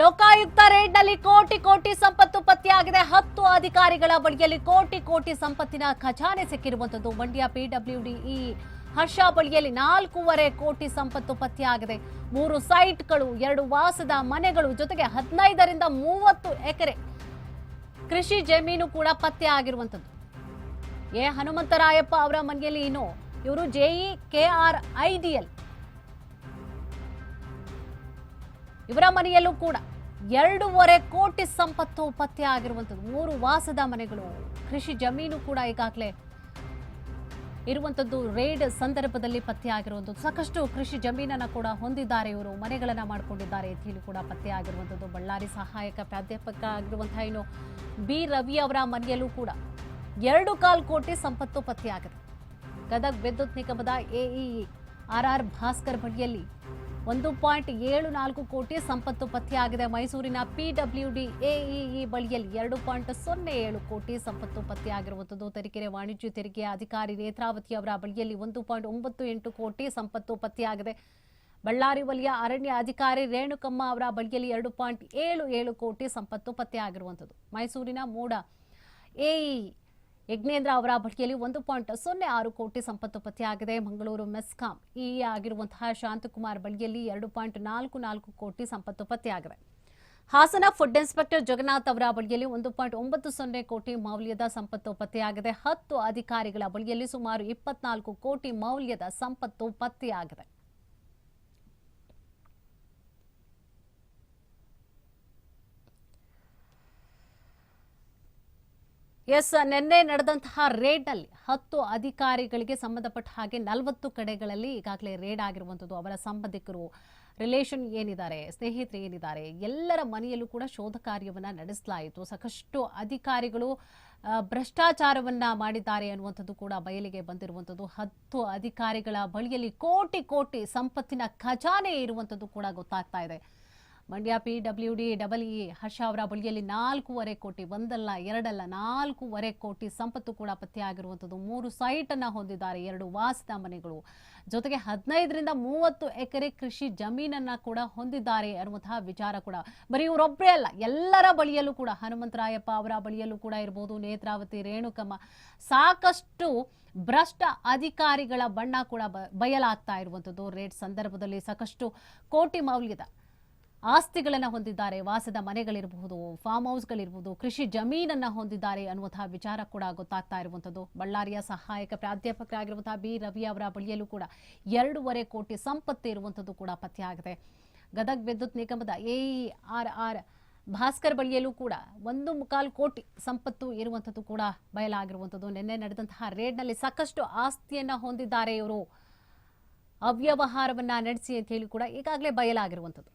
ಲೋಕಾಯುಕ್ತ ರೇಡ್ನಲ್ಲಿ ಕೋಟಿ ಕೋಟಿ ಸಂಪತ್ತು ಪತ್ತೆಯಾಗಿದೆ. ಹತ್ತು ಅಧಿಕಾರಿಗಳ ಬಳಿಯಲ್ಲಿ ಕೋಟಿ ಕೋಟಿ ಸಂಪತ್ತಿನ ಖಜಾನೆ ಸಿಕ್ಕಿರುವಂತದ್ದು ಮಂಡ್ಯ ಪಿಡಬ್ಲ್ಯೂಡಿಇ ಹರ್ಷ ಬಳಿಯಲ್ಲಿ ನಾಲ್ಕೂವರೆ ಕೋಟಿ ಸಂಪತ್ತು ಪತ್ತೆಯಾಗಿದೆ. ಮೂರು ಸೈಟ್ಗಳು, ಎರಡು ವಾಸದ ಮನೆಗಳು, ಜೊತೆಗೆ ಹದಿನೈದರಿಂದ ಮೂವತ್ತು ಎಕರೆ ಕೃಷಿ ಜಮೀನು ಕೂಡ ಪತ್ತೆ ಆಗಿರುವಂಥದ್ದು ಎ. ಹನುಮಂತರಾಯಪ್ಪ ಅವರ ಮನೆಯಲ್ಲಿ ಇನ್ನು ಇವರು ಜೆಇ ಕೆಆರ್ ಐಡಿಎಲ್ ಇವರ ಮನೆಯಲ್ಲೂ ಕೂಡ ಎರಡೂವರೆ ಕೋಟಿ ಸಂಪತ್ತು ಪತ್ತೆ ಆಗಿರುವಂಥದ್ದು. ಮೂರು ವಾಸದ ಮನೆಗಳು, ಕೃಷಿ ಜಮೀನು ಕೂಡ ಈಗಾಗಲೇ ಇರುವಂಥದ್ದು ರೇಡ್ ಸಂದರ್ಭದಲ್ಲಿ ಪತ್ತೆ ಆಗಿರುವಂಥದ್ದು. ಸಾಕಷ್ಟು ಕೃಷಿ ಜಮೀನನ್ನ ಕೂಡ ಹೊಂದಿದ್ದಾರೆ ಇವರು, ಮನೆಗಳನ್ನ ಮಾಡಿಕೊಂಡಿದ್ದಾರೆ ಹೇಳಿ ಕೂಡ ಪತ್ತೆ ಆಗಿರುವಂಥದ್ದು. ಬಳ್ಳಾರಿ ಸಹಾಯಕ ಪ್ರಾಧ್ಯಾಪಕ ಆಗಿರುವಂತಹ ಏನು ಬಿ. ರವಿ ಅವರ ಮನೆಯಲ್ಲೂ ಕೂಡ ಎರಡು ಕಾಲ್ ಕೋಟಿ ಸಂಪತ್ತು ಪತ್ತೆಯಾಗಿದೆ ಗದಗ್ ವಿದ್ಯುತ್ ನಿಗಮದ ಎಇಇ ಆರ್ ಆರ್ ಭಾಸ್ಕರ್ ಬಳಿಯಲ್ಲಿ ಒಂದು ಪಾಯಿಂಟ್ ಏಳು ನಾಲ್ಕು ಕೋಟಿ ಸಂಪತ್ತು ಪತ್ತೆಯಾಗಿದೆ. ಮೈಸೂರಿನ ಪಿಡಬ್ಲ್ಯೂಡಿ ಎಇಇ ಬಳಿಯಲ್ಲಿ ಎರಡು ಪಾಯಿಂಟ್ ಸೊನ್ನೆ ಏಳು ಕೋಟಿ ಸಂಪತ್ತು ಪತ್ತೆಯಾಗಿರುವಂಥದ್ದು. ತರೀಕೆರೆ ವಾಣಿಜ್ಯ ತೆರಿಗೆ ಅಧಿಕಾರಿ ನೇತ್ರಾವತಿ ಅವರ ಬಳಿಯಲ್ಲಿ ಒಂದು ಪಾಯಿಂಟ್ ಒಂಬತ್ತು ಎಂಟು ಕೋಟಿ ಸಂಪತ್ತು ಪತ್ತೆಯಾಗಿದೆ. ಬಳ್ಳಾರಿ ವಲಯ ಅರಣ್ಯ ಅಧಿಕಾರಿ ರೇಣುಕಮ್ಮ ಅವರ ಬಳಿಯಲ್ಲಿ ಎರಡು ಪಾಯಿಂಟ್ ಏಳು ಏಳು ಕೋಟಿ ಸಂಪತ್ತು ಪತ್ತೆಯಾಗಿರುವಂಥದ್ದು. ಮೈಸೂರಿನ ಮೂಡ ಎಇ ಯಜ್ಞೇಂದ್ರ ಅವರ ಬಳಿಯಲ್ಲಿ ಒಂದು ಪಾಯಿಂಟ್ ಸೊನ್ನೆ ಆರು ಕೋಟಿ ಸಂಪತ್ತು ಪತ್ತೆಯಾಗಿದೆ. ಮಂಗಳೂರು ಮೆಸ್ಕಾಂ ಇ ಆಗಿರುವಂತಹ ಶಾಂತಕುಮಾರ್ ಬಳಿಯಲ್ಲಿ ಎರಡು ಪಾಯಿಂಟ್ ನಾಲ್ಕು ನಾಲ್ಕು ಕೋಟಿ ಸಂಪತ್ತು ಪತ್ತೆಯಾಗಿದೆ. ಹಾಸನ ಫುಡ್ ಇನ್ಸ್ಪೆಕ್ಟರ್ ಜಗನ್ನಾಥ್ ಅವರ ಬಳಿಯಲ್ಲಿ ಒಂದು ಪಾಯಿಂಟ್ ಒಂಬತ್ತು ಸೊನ್ನೆ ಕೋಟಿ ಮೌಲ್ಯದ ಸಂಪತ್ತು ಪತ್ತೆಯಾಗಿದೆ. ಹತ್ತು ಅಧಿಕಾರಿಗಳ ಬಳಿಯಲ್ಲಿ ಸುಮಾರು ಇಪ್ಪತ್ನಾಲ್ಕು ಕೋಟಿ ಮೌಲ್ಯದ ಸಂಪತ್ತು ಪತ್ತೆಯಾಗಿದೆ. ಎಸ್, ನಿನ್ನೆ ನಡೆದಂತಹ ರೇಡ್ ಅಲ್ಲಿ ಹತ್ತು ಅಧಿಕಾರಿಗಳಿಗೆ ಸಂಬಂಧಪಟ್ಟ ಹಾಗೆ ನಲವತ್ತು ಕಡೆಗಳಲ್ಲಿ ಈಗಾಗಲೇ ರೇಡ್ ಆಗಿರುವಂಥದ್ದು. ಅವರ ಸಂಬಂಧಿಕರು ರಿಲೇಷನ್ ಏನಿದ್ದಾರೆ, ಸ್ನೇಹಿತರು ಏನಿದ್ದಾರೆ, ಎಲ್ಲರ ಮನೆಯಲ್ಲೂ ಕೂಡ ಶೋಧ ಕಾರ್ಯವನ್ನ ನಡೆಸಲಾಯಿತು. ಸಾಕಷ್ಟು ಅಧಿಕಾರಿಗಳು ಭ್ರಷ್ಟಾಚಾರವನ್ನ ಮಾಡಿದ್ದಾರೆ ಅನ್ನುವಂಥದ್ದು ಕೂಡ ಬಯಲಿಗೆ ಬಂದಿರುವಂಥದ್ದು. ಹತ್ತು ಅಧಿಕಾರಿಗಳ ಬಳಿಯಲ್ಲಿ ಕೋಟಿ ಕೋಟಿ ಸಂಪತ್ತಿನ ಖಜಾನೆ ಇರುವಂಥದ್ದು ಕೂಡ ಗೊತ್ತಾಗ್ತಾ ಇದೆ. Mandya P W D double E Harsha ಅವರ ಬಳಿಯಲ್ಲಿ ನಾಲ್ಕೂವರೆ ಕೋಟಿ, ಒಂದಲ್ಲ, ಎರಡಲ್ಲ, ನಾಲ್ಕೂವರೆ ಕೋಟಿ ಸಂಪತ್ತು ಕೂಡ ಪತ್ತೆಯಾಗಿರುವಂಥದ್ದು. ಮೂರು ಸೈಟ್ ಅನ್ನ ಹೊಂದಿದ್ದಾರೆ ಎರಡು ವಾಸದ ಮನೆಗಳು ಜೊತೆಗೆ ಹದಿನೈದರಿಂದ ಮೂವತ್ತು ಎಕರೆ ಕೃಷಿ ಜಮೀನನ್ನ ಕೂಡ ಹೊಂದಿದ್ದಾರೆ ಅನ್ನುವಂತಹ ವಿಚಾರ ಕೂಡ. ಬರೀ ಇವರೊಬ್ಬರೇ ಅಲ್ಲ, ಎಲ್ಲರ ಬಳಿಯಲ್ಲೂ ಕೂಡ ಹನುಮಂತರಾಯಪ್ಪ ಅವರ ಬಳಿಯಲ್ಲೂ ಕೂಡ ಇರಬಹುದು ನೇತ್ರಾವತಿ, ರೇಣುಕಮ್ಮ. ಸಾಕಷ್ಟು ಭ್ರಷ್ಟ ಅಧಿಕಾರಿಗಳ ಬಣ್ಣ ಕೂಡ ಬಯಲಾಗ್ತಾ ಇರುವಂಥದ್ದು. ರೇಟ್ ಸಂದರ್ಭದಲ್ಲಿ ಸಾಕಷ್ಟು ಕೋಟಿ ಮೌಲ್ಯದ ಆಸ್ತಿಗಳನ್ನು ಹೊಂದಿದ್ದಾರೆ, ವಾಸದ ಮನೆಗಳಿರಬಹುದು ಫಾರ್ಮ್ ಹೌಸ್ಗಳಿರ್ಬೋದು ಕೃಷಿ ಜಮೀನನ್ನು ಹೊಂದಿದ್ದಾರೆ ಅನ್ನುವಂತಹ ವಿಚಾರ ಕೂಡ ಗೊತ್ತಾಗ್ತಾ ಇರುವಂಥದ್ದು. ಬಳ್ಳಾರಿಯ ಸಹಾಯಕ ಪ್ರಾಧ್ಯಾಪಕರಾಗಿರುವಂತಹ ಬಿ. ರವಿ ಅವರ ಬಳಿಯಲ್ಲೂ ಕೂಡ ಎರಡೂವರೆ ಕೋಟಿ ಸಂಪತ್ತು ಇರುವಂಥದ್ದು ಕೂಡ ಪತ್ತೆಯಾಗಿದೆ. ಗದಗ್ ವಿದ್ಯುತ್ ನಿಗಮದ ಎ ಆರ್ ಆರ್ ಭಾಸ್ಕರ್ ಬಳಿಯಲ್ಲೂ ಕೂಡ ಒಂದು ಮುಕ್ಕಾಲು ಕೋಟಿ ಸಂಪತ್ತು ಇರುವಂಥದ್ದು ಕೂಡ ಬಯಲಾಗಿರುವಂಥದ್ದು. ನಿನ್ನೆ ನಡೆದಂತಹ ರೇಡ್ನಲ್ಲಿ ಸಾಕಷ್ಟು ಆಸ್ತಿಯನ್ನ ಹೊಂದಿದ್ದಾರೆ ಇವರು. ಅವ್ಯವಹಾರವನ್ನ ನಡೆಸಿ ಅಂತ ಹೇಳಿ ಕೂಡ ಈಗಾಗಲೇ ಬಯಲಾಗಿರುವಂಥದ್ದು.